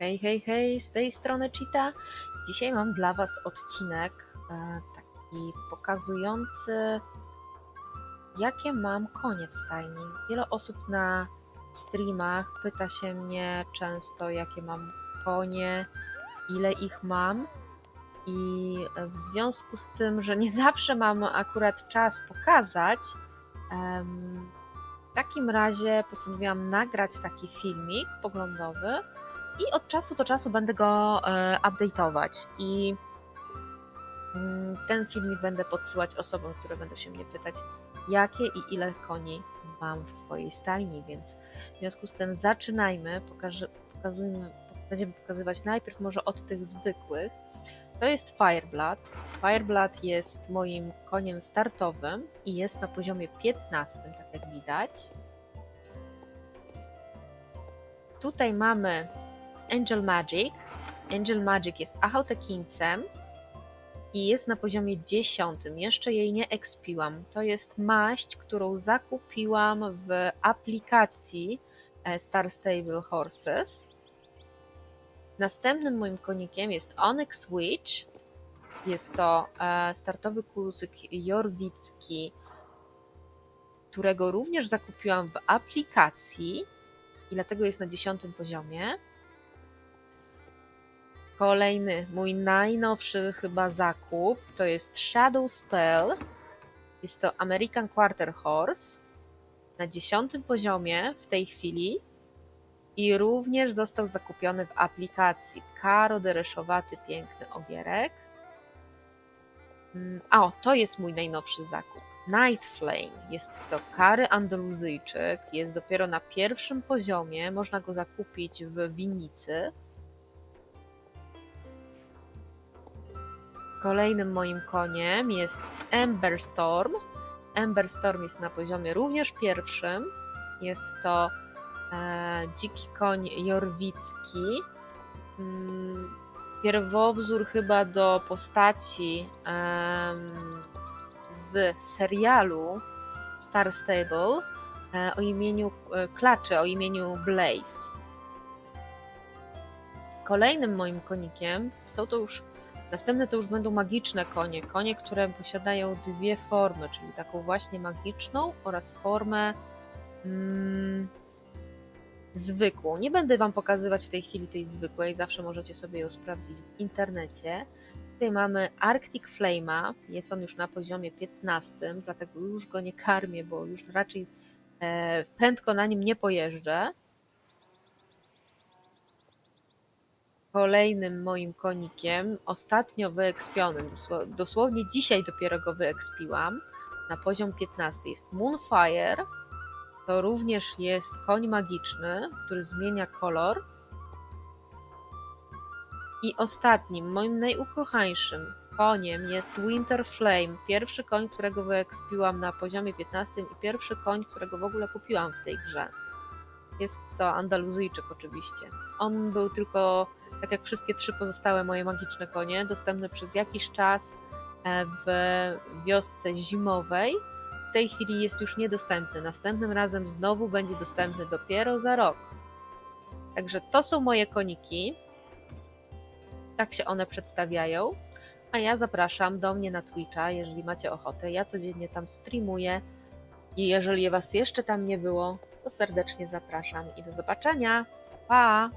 Hej, hej, hej, z tej strony Cheetah. Dzisiaj mam dla Was odcinek e, taki pokazujący, jakie mam konie w stajni. Wiele osób na streamach pyta się mnie często, jakie mam konie, ile ich mam. I w związku z tym, że nie zawsze mam akurat czas pokazać, em, w takim razie postanowiłam nagrać taki filmik poglądowy i od czasu do czasu będę go e, update'ować. I mm, ten filmik będę podsyłać osobom, które będą się mnie pytać, jakie i ile koni mam w swojej stajni, więc w związku z tym zaczynajmy, pokażę, pokazujmy, będziemy pokazywać najpierw może od tych zwykłych. To jest Fireblood. Fireblood jest moim koniem startowym i jest na poziomie 15, tak jak widać. Tutaj mamy Angel Magic. Angel Magic jest Achautekincem i jest na poziomie 10. Jeszcze jej nie ekspiłam. To jest maść, którą zakupiłam w aplikacji e, Star Stable Horses. Następnym moim konikiem jest Onyx Witch. Jest to e, startowy kucyk jorwicki, którego również zakupiłam w aplikacji i dlatego jest na 10 poziomie. Kolejny, mój najnowszy chyba zakup, to jest Shadow Spell. Jest to American Quarter Horse na 10 poziomie w tej chwili i również został zakupiony w aplikacji. Karo dereszowaty, piękny ogierek. Mm, A, o, to jest mój najnowszy zakup. Night Flame. Jest to kary andaluzyjczyk. Jest dopiero na pierwszym poziomie. Można go zakupić w winnicy. Kolejnym moim koniem jest Ember Storm. Ember Storm jest na poziomie również pierwszym. Jest to e, dziki koń jorwicki. Mm, pierwowzór chyba do postaci em, z serialu Star Stable e, o imieniu e, Klaczy, o imieniu Blaze. Kolejnym moim konikiem są to już Następne to już będą magiczne konie. Konie, które posiadają dwie formy, czyli taką właśnie magiczną oraz formę mm, zwykłą. Nie będę Wam pokazywać w tej chwili tej zwykłej, zawsze możecie sobie ją sprawdzić w internecie. Tutaj mamy Arctic Flame'a, jest on już na poziomie 15, dlatego już go nie karmię, bo już raczej e, prędko na nim nie pojeżdżę. Kolejnym moim konikiem, ostatnio wyekspionym, dosło- dosłownie dzisiaj dopiero go wyekspiłam, na poziom 15 jest Moonfire. To również jest koń magiczny, który zmienia kolor. I ostatnim, moim najukochańszym koniem jest Winter Flame. Pierwszy koń, którego wyekspiłam na poziomie 15 i pierwszy koń, którego w ogóle kupiłam w tej grze. Jest to Andaluzyjczyk oczywiście. On był tylko tak jak wszystkie trzy pozostałe moje magiczne konie, dostępne przez jakiś czas e, w wiosce zimowej. W tej chwili jest już niedostępny. Następnym razem znowu będzie dostępny dopiero za rok. Także to są moje koniki. Tak się one przedstawiają. A ja zapraszam do mnie na Twitcha, jeżeli macie ochotę. Ja codziennie tam streamuję. I jeżeli Was jeszcze tam nie było, to serdecznie zapraszam i do zobaczenia. Pa!